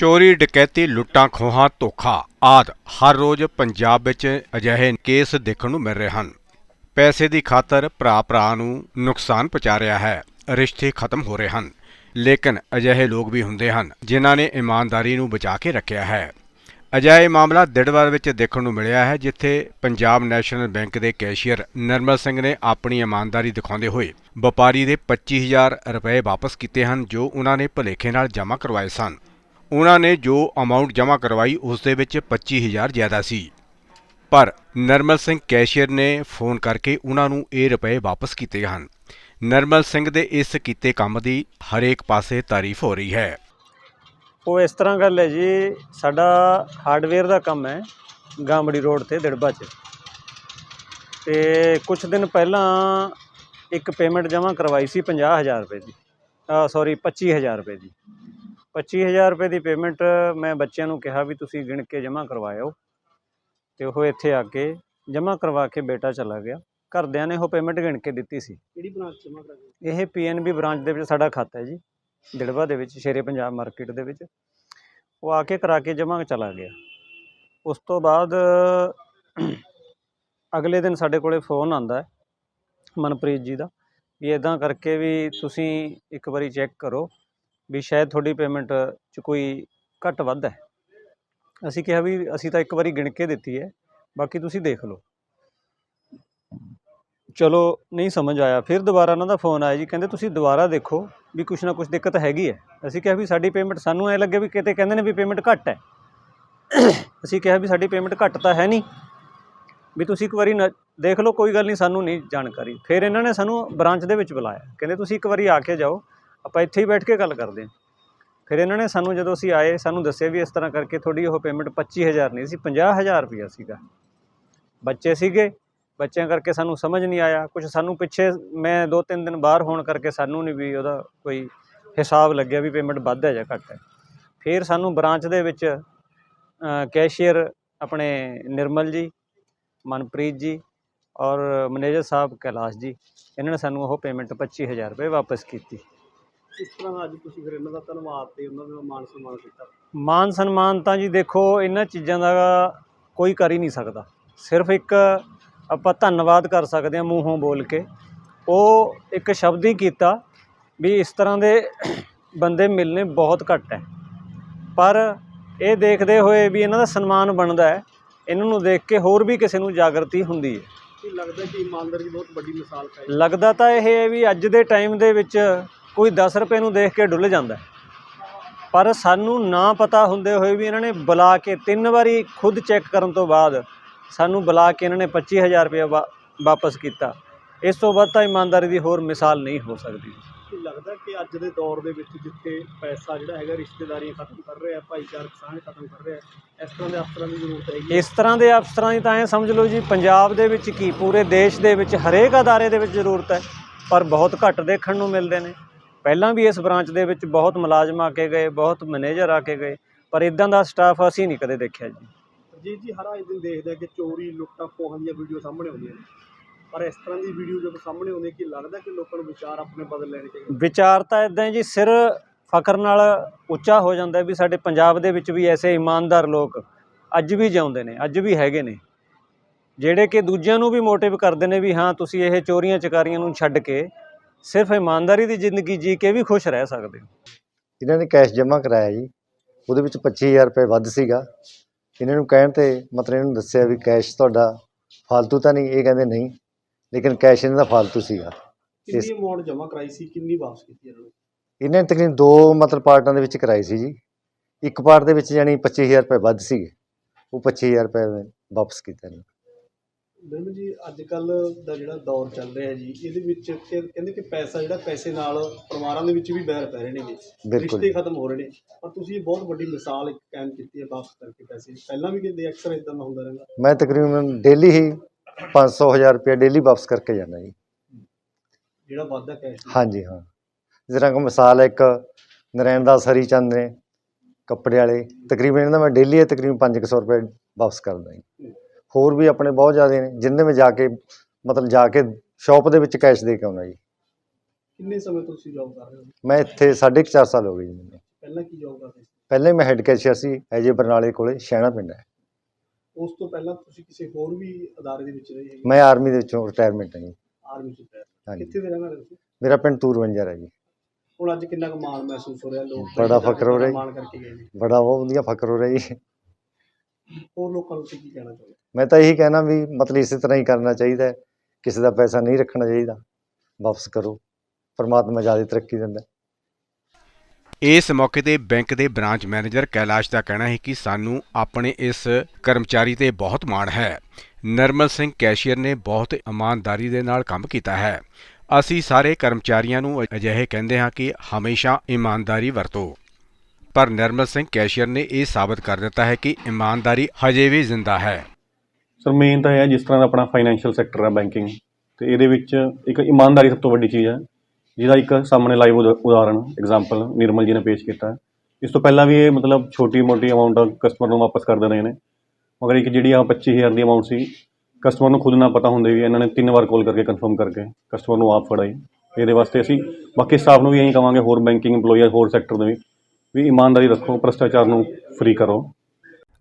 ਚੋਰੀ, ਡਕੈਤੀ, ਲੁੱਟਾਂ, ਖੋਹਾਂ, ਧੋਖਾ ਆਦ ਹਰ ਰੋਜ਼ ਪੰਜਾਬ ਵਿੱਚ ਅਜਿਹੇ ਕੇਸ ਦੇਖਣ ਨੂੰ ਮਿਲ ਰਹੇ ਹਨ। ਪੈਸੇ ਦੀ ਖਾਤਰ ਭਰਾ ਭਰਾ ਨੂੰ ਨੁਕਸਾਨ ਪਹੁੰਚਾ ਰਿਹਾ ਹੈ। ਰਿਸ਼ਤੇ ਖਤਮ ਹੋ ਰਹੇ ਹਨ। ਲੇਕਿਨ ਅਜਿਹੇ ਲੋਕ ਵੀ ਹੁੰਦੇ ਹਨ ਜਿਨ੍ਹਾਂ ਨੇ ਇਮਾਨਦਾਰੀ ਨੂੰ ਬਚਾ ਕੇ ਰੱਖਿਆ ਹੈ। ਅਜਿਹੇ ਮਾਮਲਾ ਦਿੜਵਾਰ ਵਿੱਚ ਦੇਖਣ ਨੂੰ ਮਿਲਿਆ ਹੈ ਜਿੱਥੇ ਪੰਜਾਬ ਨੈਸ਼ਨਲ ਬੈਂਕ ਦੇ ਕੈਸ਼ੀਅਰ ਨਰਮਲ ਸਿੰਘ ਨੇ ਆਪਣੀ ਇਮਾਨਦਾਰੀ ਦਿਖਾਉਂਦੇ ਹੋਏ ਵਪਾਰੀ ਦੇ 25000 ਰੁਪਏ ਵਾਪਸ ਕੀਤੇ ਹਨ ਜੋ ਉਹਨਾਂ ਨੇ ਭੁਲੇਖੇ ਨਾਲ ਜਮ੍ਹਾਂ ਕਰਵਾਏ ਸਨ। ਉਹਨਾਂ ਨੇ ਜੋ ਅਮਾਉਂਟ ਜਮ੍ਹਾਂ ਕਰਵਾਈ ਉਸ ਦੇ ਵਿੱਚ 25000 ਜ਼ਿਆਦਾ ਸੀ। ਪਰ ਨਰਮਲ ਸਿੰਘ ਕੈਸ਼ੀਅਰ ਨੇ ਫੋਨ ਕਰਕੇ ਉਹਨਾਂ ਨੂੰ ਇਹ ਰੁਪਏ ਵਾਪਸ ਕੀਤੇ ਹਨ। ਨਰਮਲ ਸਿੰਘ ਦੇ ਇਸ ਕੀਤੇ ਕੰਮ ਦੀ ਹਰੇਕ ਪਾਸੇ ਤਾਰੀਫ ਹੋ ਰਹੀ ਹੈ। ਉਹ ਇਸ ਤਰ੍ਹਾਂ ਗੱਲ ਹੈ ਜੀ, ਸਾਡਾ ਹਾਰਡਵੇਅਰ ਦਾ ਕੰਮ ਹੈ ਗਾਮੜੀ ਰੋਡ ਤੇ ਦਿੜਬਾ 'ਚ। ਤੇ ਕੁਝ ਦਿਨ ਪਹਿਲਾਂ ਇੱਕ ਪੇਮੈਂਟ ਜਮ੍ਹਾਂ ਕਰਵਾਈ ਸੀ 50000 ਰੁਪਏ ਦੀ। ਸੌਰੀ 25000 ਰੁਪਏ ਦੀ। 25000 ਰੁਪਏ ਦੀ ਪੇਮੈਂਟ ਮੈਂ ਬੱਚਿਆਂ ਨੂੰ ਕਿਹਾ ਵੀ ਤੁਸੀਂ ਗਿਣ ਕੇ ਜਮ੍ਹਾਂ ਕਰਵਾਇਓ। ਤੇ ਉਹ ਇੱਥੇ ਆ ਕੇ ਜਮ੍ਹਾਂ ਕਰਵਾ ਕੇ ਬੇਟਾ ਚਲਾ ਗਿਆ। ਘਰਦਿਆਂ ਨੇ ਉਹ ਪੇਮੈਂਟ ਗਿਣ ਕੇ ਦਿੱਤੀ ਸੀ। ਕਿਹੜੀ ਬ੍ਰਾਂਚ ਜਮ੍ਹਾਂ ਕਰਾਂਗੇ ਇਹ ਪੀਐਨਬੀ ਬ੍ਰਾਂਚ ਦੇ ਵਿੱਚ ਸਾਡਾ ਖਾਤਾ ਹੈ ਜੀ। ਦਿੜਬਾ ਦੇ ਵਿੱਚ ਸ਼ੇਰੇ ਪੰਜਾਬ ਮਾਰਕੀਟ ਦੇ ਵਿੱਚ। ਉਹ ਆ ਕੇ ਕਰਾ ਕੇ ਜਮ੍ਹਾਂ ਚਲਾ ਗਿਆ। ਉਸ ਤੋਂ ਬਾਅਦ ਅਗਲੇ ਦਿਨ ਸਾਡੇ ਕੋਲੇ ਫੋਨ ਆਂਦਾ ਹੈ ਮਨਪ੍ਰੀਤ ਜੀ ਦਾ ਵੀ ਇਦਾਂ ਕਰਕੇ ਵੀ ਤੁਸੀਂ ਇੱਕ ਵਾਰੀ ਚੈੱਕ ਕਰੋ। ਵੀ ਸ਼ਾਇਦ ਤੁਹਾਡੀ ਪੇਮੈਂਟ 'ਚ ਕੋਈ ਘੱਟ ਵੱਧ ਹੈ। ਅਸੀਂ ਕਿਹਾ ਵੀ ਅਸੀਂ ਤਾਂ ਇੱਕ ਵਾਰੀ ਗਿਣ ਕੇ ਦਿੱਤੀ ਹੈ, ਬਾਕੀ ਤੁਸੀਂ ਦੇਖ ਲਓ। ਚਲੋ, ਨਹੀਂ ਸਮਝ ਆਇਆ। ਫਿਰ ਦੁਬਾਰਾ ਉਹਨਾਂ ਦਾ ਫੋਨ ਆਇਆ ਜੀ, ਕਹਿੰਦੇ ਤੁਸੀਂ ਦੁਬਾਰਾ ਦੇਖੋ ਵੀ ਕੁਛ ਨਾ ਕੁਛ ਦਿੱਕਤ ਹੈਗੀ ਹੈ। ਅਸੀਂ ਕਿਹਾ ਵੀ ਸਾਡੀ ਪੇਮੈਂਟ ਸਾਨੂੰ ਐ ਲੱਗੇ ਵੀ ਕਿਤੇ ਕਹਿੰਦੇ ਨੇ ਵੀ ਪੇਮੈਂਟ ਘੱਟ ਹੈ। ਅਸੀਂ ਕਿਹਾ ਵੀ ਸਾਡੀ ਪੇਮੈਂਟ ਘੱਟ ਤਾਂ ਹੈ ਨਹੀਂ। ਵੀ ਤੁਸੀਂ ਇੱਕ ਵਾਰੀ ਨ- ਦੇਖ ਲਓ, ਕੋਈ ਗੱਲ ਨਹੀਂ, ਸਾਨੂੰ ਨਹੀਂ ਜਾਣਕਾਰੀ। ਫਿਰ ਇਹਨਾਂ ਨੇ ਸਾਨੂੰ ਬ੍ਰਾਂਚ ਦੇ ਵਿੱਚ ਬੁਲਾਇਆ। ਕਹਿੰਦੇ ਤੁਸੀਂ ਇੱਕ ਵਾਰੀ ਆ ਕੇ ਜਾਓ ਆਪਾਂ ਇੱਥੇ ਹੀ ਬੈਠ ਕੇ ਗੱਲ ਕਰਦੇ ਹਾਂ। ਫਿਰ ਇਹਨਾਂ ਨੇ ਸਾਨੂੰ ਜਦੋਂ ਅਸੀਂ ਆਏ, ਸਾਨੂੰ ਦੱਸਿਆ ਵੀ ਇਸ ਤਰ੍ਹਾਂ ਕਰਕੇ ਤੁਹਾਡੀ ਉਹ ਪੇਮੈਂਟ 25000 ਨਹੀਂ ਸੀ 50000 ਰੁਪਇਆ ਸੀਗਾ। ਬੱਚੇ ਸੀਗੇ, ਬੱਚਿਆਂ ਕਰਕੇ ਸਾਨੂੰ ਸਮਝ ਨਹੀਂ ਆਇਆ। ਕੁਝ ਸਾਨੂੰ ਪਿੱਛੇ ਮੈਂ ਦੋ ਤਿੰਨ ਦਿਨ ਬਾਹਰ ਹੋਣ ਕਰਕੇ ਸਾਨੂੰ ਨਹੀਂ ਵੀ ਉਹਦਾ ਕੋਈ ਹਿਸਾਬ ਲੱਗਿਆ ਵੀ ਪੇਮੈਂਟ ਵੱਧ ਹੈ ਜਾਂ ਘੱਟ ਹੈ। ਫਿਰ ਸਾਨੂੰ ਬ੍ਰਾਂਚ ਦੇ ਵਿੱਚ ਕੈਸ਼ੀਅਰ ਆਪਣੇ ਨਿਰਮਲ ਜੀ, ਮਨਪ੍ਰੀਤ ਜੀ ਔਰ ਮੈਨੇਜਰ ਸਾਹਿਬ ਕੈਲਾਸ਼ ਜੀ, ਇਹਨਾਂ ਨੇ ਸਾਨੂੰ ਉਹ ਪੇਮੈਂਟ 25000 ਰੁਪਏ ਵਾਪਸ ਕੀਤੀ। ਇਸ ਤਰ੍ਹਾਂ ਦਾ ਅੱਜ ਤੁਸੀਂ ਫਿਰ ਇਹਨਾਂ ਦਾ ਧੰਨਵਾਦ ਤੇ ਉਹਨਾਂ ਦਾ ਮਾਨ ਸਨਮਾਨ ਕੀਤਾ? ਮਾਨ ਸਨਮਾਨ ਤਾਂ ਜੀ ਦੇਖੋ ਇਹਨਾਂ ਚੀਜ਼ਾਂ ਦਾ ਕੋਈ ਕਰ ਹੀ ਨਹੀਂ ਸਕਦਾ। ਸਿਰਫ ਇੱਕ ਆਪਾਂ ਧੰਨਵਾਦ ਕਰ ਸਕਦੇ ਹਾਂ ਮੂੰਹੋਂ ਬੋਲ ਕੇ। ਉਹ ਇੱਕ ਸ਼ਬਦ ਹੀ ਕੀਤਾ ਵੀ ਇਸ ਤਰ੍ਹਾਂ ਦੇ ਬੰਦੇ ਮਿਲਨੇ ਬਹੁਤ ਘੱਟ ਹੈ। ਪਰ ਇਹ ਦੇਖਦੇ ਹੋਏ ਵੀ ਇਹਨਾਂ ਦਾ ਸਨਮਾਨ ਬਣਦਾ ਹੈ ਇਹਨਾਂ ਨੂੰ ਦੇਖ ਕੇ ਹੋਰ ਵੀ ਕਿਸੇ ਨੂੰ ਜਾਗਰਤੀ ਹੁੰਦੀ ਹੈ। ਕੀ ਲੱਗਦਾ ਕਿ ਇਮਾਨਦਾਰੀ ਦੀ ਬਹੁਤ ਵੱਡੀ ਮਿਸਾਲ ਹੈ ਲੱਗਦਾ ਤਾਂ ਇਹ ਹੈ ਵੀ ਅੱਜ ਦੇ ਟਾਈਮ ਦੇ ਵਿੱਚ ਕੋਈ 10 ਰੁਪਏ ਨੂੰ ਦੇਖ ਕੇ ਡੁੱਲ ਜਾਂਦਾ। ਪਰ ਸਾਨੂੰ ਨਾ ਪਤਾ ਹੁੰਦੇ ਹੋਏ ਵੀ ਇਹਨਾਂ ਨੇ ਬੁਲਾ ਕੇ ਤਿੰਨ ਵਾਰੀ ਖੁਦ ਚੈੱਕ ਕਰਨ ਤੋਂ ਬਾਅਦ ਸਾਨੂੰ ਬੁਲਾ ਕੇ ਇਹਨਾਂ ਨੇ 25000 ਰੁਪਏ ਵਾਪਸ ਕੀਤਾ ਇਸ ਤੋਂ ਵੱਧ ਤਾਂ ਇਮਾਨਦਾਰੀ ਦੀ ਹੋਰ ਮਿਸਾਲ ਨਹੀਂ ਹੋ ਸਕਦੀ ਲੱਗਦਾ ਕਿ ਅੱਜ ਦੇ ਦੌਰ ਦੇ ਵਿੱਚ ਜਿੱਥੇ ਪੈਸਾ ਜਿਹੜਾ ਹੈਗਾ ਰਿਸ਼ਤੇਦਾਰੀਆਂ ਖਤਮ ਕਰ ਰਿਹਾ ਭਾਈਚਾਰਕ ਸਾਂਝ ਖਤਮ ਕਰ ਰਿਹਾ ਇਸ ਤਰ੍ਹਾਂ ਦੇ ਅਫਸਰਾਂ ਦੀ ਜ਼ਰੂਰਤ ਹੈਗੀ ਹੈ। ਇਸ ਤਰ੍ਹਾਂ ਦੇ ਅਫਸਰਾਂ ਦੀ ਤਾਂ ਐਂ ਸਮਝ ਲਓ ਜੀ ਪੰਜਾਬ ਦੇ ਵਿੱਚ ਕੀ ਪੂਰੇ ਦੇਸ਼ ਦੇ ਵਿੱਚ ਹਰੇਕ ਅਦਾਰੇ ਦੇ ਵਿੱਚ ਜ਼ਰੂਰਤ ਹੈ ਪਰ ਬਹੁਤ ਘੱਟ ਦੇਖਣ ਨੂੰ ਮਿਲਦੇ ਨੇ ਪਹਿਲਾਂ ਵੀ ਇਸ ਬ੍ਰਾਂਚ ਦੇ ਵਿੱਚ ਬਹੁਤ ਮੁਲਾਜ਼ਮ ਆ ਕੇ ਗਏ ਬਹੁਤ ਮੈਨੇਜਰ ਆ ਕੇ ਗਏ ਪਰ ਇਦਾਂ ਦਾ ਸਟਾਫ ਅਸੀਂ ਨਹੀਂ ਕਦੇ ਦੇਖਿਆ ਜੀ। ਜੀ ਜੀ ਹਰ ਅੱਜ ਦਿਨ ਦੇਖਦੇ ਆ ਕਿ ਚੋਰੀ ਲੁੱਟਾਂ ਖੋਹਾਂ ਦੀਆਂ ਵੀਡੀਓ ਸਾਹਮਣੇ ਆਉਂਦੀਆਂ ਨੇ। ਪਰ ਇਸ ਤਰ੍ਹਾਂ ਦੀ ਵੀਡੀਓ ਜਦੋਂ ਸਾਹਮਣੇ ਆਉਂਦੀ ਕਿ ਲੱਗਦਾ ਕਿ ਲੋਕਾਂ ਨੂੰ ਵਿਚਾਰ ਆਪਣੇ ਬਦਲ ਲੈਣੇ ਚਾਹੀਦੇ ਵਿਚਾਰ ਤਾਂ ਇਦਾਂ ਜੀ ਸਿਰ ਫਖਰ ਨਾਲ ਉੱਚਾ ਹੋ ਜਾਂਦਾ ਵੀ ਸਾਡੇ ਪੰਜਾਬ ਦੇ ਵਿੱਚ ਵੀ ਐਸੇ ਇਮਾਨਦਾਰ ਲੋਕ ਅੱਜ ਵੀ ਜਿਉਂਦੇ ਨੇ ਅੱਜ ਵੀ ਹੈਗੇ ਨੇ। ਜਿਹੜੇ ਕਿ ਦੂਜਿਆਂ ਨੂੰ ਵੀ ਮੋਟਿਵ ਕਰਦੇ ਨੇ ਵੀ ਹਾਂ ਤੁਸੀਂ ਇਹ ਚੋਰੀਆਂ ਚਕਾਰੀਆਂ ਨੂੰ ਛੱਡ ਕੇ ਸਿਰਫ ਇਮਾਨਦਾਰੀ ਦੀ ਜ਼ਿੰਦਗੀ ਜੀ ਕੇ ਵੀ ਖੁਸ਼ ਰਹਿ ਸਕਦੇ ਹੋ। ਇਹਨਾਂ ਨੇ ਕੈਸ਼ ਜਮ੍ਹਾਂ ਕਰਾਇਆ ਜੀ। ਉਹਦੇ ਵਿੱਚ 25000 ਰੁਪਏ ਵੱਧ ਸੀਗਾ। ਇਹਨਾਂ ਨੂੰ ਕਹਿਣ ਤੇ ਮਤਲਬ ਇਹਨਾਂ ਨੂੰ ਦੱਸਿਆ ਵੀ ਕੈਸ਼ ਤੁਹਾਡਾ ਫालतू ਤਾਂ ਨਹੀਂ ਇਹ ਕਹਿੰਦੇ ਨਹੀਂ ਲੇਕਿਨ ਕੈਸ਼ ਇਹਨਾਂ ਦਾ ਫालतू ਸੀਗਾ। ਕਿੰਨੀ ਅਮਾਉਂਟ ਜਮ੍ਹਾਂ ਕਰਾਈ ਸੀ ਕਿੰਨੀ ਵਾਪਸ ਕੀਤੀ ਇਹਨਾਂ ਨੇ? ਇਹਨਾਂ ਨੇ ਤਕਰੀਬਨ ਦੋ ਮਤਲਬ ਪਾਰਟਾਂ ਦੇ ਵਿੱਚ ਕਰਾਈ ਸੀ ਜੀ। ਇੱਕ ਪਾਰਟ ਦੇ ਵਿੱਚ ਜਾਨੀ 25000 ਰੁਪਏ ਵੱਧ ਸੀਗੇ। ਉਹ 25000 ਰੁਪਏ ਵਾਪਸ ਕੀਤੇ ਨੇ। ਬਿਲਕੁਲ ਜੀ ਅੱਜ ਕੱਲ ਦਾ ਜਿਹੜਾ ਦੌਰ ਚੱਲ ਰਿਹਾ ਜੀ ਇਹਦੇ ਵਿੱਚ ਕਿ- ਕਹਿੰਦੇ ਕਿ ਪੈਸਾ ਜਿਹੜਾ ਪੈਸੇ ਨਾਲ ਪਰਿਵਾਰਾਂ ਦੇ ਵਿੱਚ ਵੀ ਬੈਰ ਪੈ ਰਹੇ ਨੇਗੇ ਬਿਲਕੁਲ ਰਿਸ਼ਤੇ ਖਤਮ ਹੋ ਰਹੇ ਨੇ। ਪਰ ਤੁਸੀਂ ਇਹ ਬਹੁਤ ਵੱਡੀ ਮਿਸਾਲ ਇੱਕ ਕਾਇਮ ਕੀਤੀ ਹੈ ਵਾਪਸ ਕਰਕੇ ਪੈਸੇ ਪਹਿਲਾਂ ਵੀ ਕਹਿੰਦੇ ਅਕਸਰ ਇਦਾਂ ਦਾ ਹੁੰਦਾ ਰਹਿੰਦਾ। ਮੈਂ ਤਕਰੀਬਨ ਡੇਲੀ ਹੀ 500000 ਰੁਪਏ ਡੇਲੀ ਵਾਪਸ ਕਰਕੇ ਜਾਂਦਾ ਜੀ। ਜਿਹੜਾ ਵਾਧਾ ਕੈਸ਼ ਹਾਂਜੀ ਹਾਂ। ਤਰ੍ਹਾਂ ਕਿ ਮਿਸਾਲ ਹੈ ਇੱਕ ਨਰੈਣ ਦਾਸ ਹਰੀ ਚੰਦ ਨੇ ਕੱਪੜੇ ਵਾਲੇ। ਤਕਰੀਬਨ ਇਹਨਾਂ ਦਾ ਮੈਂ ਡੇਲੀ ਤਕਰੀਬਨ 500 ਰੁਪਏ ਵਾਪਸ ਕਰਦਾ ਜੀ। ਹੋਰ ਵੀ ਆਪਣੇ ਬਹੁਤ ਜ਼ਿਆਦਾ ਨੇ ਜਿੰਨੇ ਮੈਂ ਜਾ ਕੇ ਮਤਲਬ ਜਾ ਕੇ ਸ਼ਾਪ ਦੇ ਵਿੱਚ ਕੈਸ਼ ਦੇ ਕੇ ਆਉਣਾ ਜੀ। ਕਿੰਨੇ ਸਮੇਂ ਤੋਂ ਤੁਸੀਂ ਜੌਬ ਕਰ ਰਹੇ ਹੋ? ਮੈਂ ਇੱਥੇ ਸਾਢੇ ਕੁ ਚਾਰ ਸਾਲ ਹੋ ਗਏ ਜੀ ਮੈਨੂੰ। ਪਹਿਲਾਂ ਕੀ ਜੌਬ ਕਰਦੇ ਸੀ? ਪਹਿਲਾਂ ਮੈਂ ਹੈੱਡ ਕੈਸ਼ੀਅਰ ਸੀ ਐਜੇ ਬਰਨਾਲੇ ਕੋਲੇ ਸ਼ੈਣਾ ਪਿੰਡ ਹੈ। ਉਸ ਤੋਂ ਪਹਿਲਾਂ ਤੁਸੀਂ ਕਿਸੇ ਹੋਰ ਵੀ ਅਦਾਰੇ ਦੇ ਵਿੱਚ ਰਹੇ ਹੈਗੇ? ਮੈਂ ਆਰਮੀ ਦੇ ਵਿੱਚੋਂ ਰਿਟਾਇਰਮੈਂਟ ਹੈ ਜੀ। ਆਰਮੀ ਚ ਰਹੇ ਹਾਂਜੀ। ਕਿੱਥੇ ਦੇ ਰਹਿਣ ਵਾਲੇ ਤੁਸੀਂ? ਮੇਰਾ ਪਿੰਡ ਤੂਰਵੰਜਰ ਹੈ ਜੀ। ਹੁਣ ਅੱਜ ਕਿੰਨਾ ਕੁ ਮਾਣ ਮਹਿਸੂਸ ਹੋ ਰਿਹਾ? ਲੋਕ ਬੜਾ ਫਖਰ ਹੋ ਰਿਹਾ ਜੀ। ਮਾਣ ਕਰਕੇ ਗਏ ਨੇ। ਬੜਾ ਬਹੁਤ ਵਧੀਆ ਫਖਰ ਹੋ ਰਿਹਾ ਜੀ। ਹੋਰ ਲੋਕਾਂ ਨੂੰ ਤੁਸੀਂ ਕੀ ਕਹਿਣਾ ਚਾਹੁੰਦੇ ਮੈਂ ਤਾਂ ਇਹੀ ਕਹਿਣਾ ਵੀ ਮਤਲਬ ਇਸੇ ਤਰ੍ਹਾਂ ਹੀ ਕਰਨਾ ਚਾਹੀਦਾ ਹੈ। ਕਿਸੇ ਦਾ ਪੈਸਾ ਨਹੀਂ ਰੱਖਣਾ ਚਾਹੀਦਾ। ਵਾਪਸ ਕਰੋ। ਪਰਮਾਤਮਾ ਜ਼ਿਆਦਾ ਤਰੱਕੀ ਦਿੰਦਾ। ਇਸ ਮੌਕੇ ਤੇ ਬੈਂਕ ਦੇ ਬ੍ਰਾਂਚ ਮੈਨੇਜਰ ਕੈਲਾਸ਼ ਦਾ ਕਹਿਣਾ ਹੈ ਕਿ ਸਾਨੂੰ ਆਪਣੇ ਇਸ ਕਰਮਚਾਰੀ ਤੇ ਬਹੁਤ ਮਾਣ ਹੈ। ਨਰਮਲ ਸਿੰਘ ਕੈਸ਼ੀਅਰ ਨੇ ਬਹੁਤ ਇਮਾਨਦਾਰੀ ਦੇ ਨਾਲ ਕੰਮ ਕੀਤਾ ਹੈ। ਅਸੀਂ ਸਾਰੇ ਕਰਮਚਾਰੀਆਂ ਨੂੰ ਅਜਿਹੇ ਕਹਿੰਦੇ ਹਾਂ ਕਿ ਹਮੇਸ਼ਾ ਇਮਾਨਦਾਰੀ ਵਰਤੋ। ਪਰ ਨਰਮਲ ਸਿੰਘ ਕੈਸ਼ੀਅਰ ਨੇ ਇਹ ਸਾਬਤ ਕਰ ਦਿੱਤਾ ਹੈ ਕਿ ਇਮਾਨਦਾਰੀ ਹਜੇ ਵੀ ਜ਼ਿੰਦਾ ਹੈ। ਸਰ ਮੇਨ ਤਾਂ ਇਹ ਹੈ ਜਿਸ ਤਰ੍ਹਾਂ ਦਾ ਆਪਣਾ ਫਾਈਨੈਂਸ਼ੀਅਲ ਸੈਕਟਰ ਹੈ ਬੈਂਕਿੰਗ ਤੇ ਇਹਦੇ ਵਿੱਚ ਇੱਕ ਇਮਾਨਦਾਰੀ ਸਭ ਤੋਂ ਵੱਡੀ ਚੀਜ਼ ਹੈ, ਜਿਹਦਾ ਇੱਕ ਸਾਹਮਣੇ ਲਾਈਵ ਉਦਾਹਰਣ ਐਗਜ਼ਾਮਪਲ ਨਿਰਮਲ ਜੀ ਨੇ ਪੇਸ਼ ਕੀਤਾ। ਇਸ ਤੋਂ ਪਹਿਲਾਂ ਵੀ ਇਹ ਮਤਲਬ ਛੋਟੀ ਮੋਟੀ ਅਮਾਉਂਟ ਕਸਟਮਰ ਨੂੰ ਵਾਪਸ ਕਰ ਦੇ ਰਹੇ ਨੇ, ਮਗਰ ਇੱਕ ਜਿਹੜੀ ਆ 25000 ਦੀ ਅਮਾਉਂਟ ਸੀ ਕਸਟਮਰ ਨੂੰ ਖੁਦ ਨਾ ਪਤਾ ਹੁੰਦੇ ਵੀ ਇਹਨਾਂ ਨੇ ਤਿੰਨ ਵਾਰ ਕਾਲ ਕਰਕੇ ਕਨਫਰਮ ਕਰਕੇ ਕਸਟਮਰ ਨੂੰ ਆਪ ਫੜਾਈ। ਇਹਦੇ ਵਾਸਤੇ ਅਸੀਂ ਬਾਕੀ ਸਟਾਫ ਨੂੰ ਵੀ ਇਹੀ ਕਵਾਂਗੇ ਹੋਰ ਬੈਂਕਿੰਗ EMPLOYER ਹੋਰ ਸੈਕਟਰ ਦੇ ਵੀ ਵੀ ਇਮਾਨਦਾਰੀ ਰੱਖੋ, ਭ੍ਰਸ਼ਟਾਚਾਰ ਨੂੰ ਫ੍ਰੀ ਕਰੋ।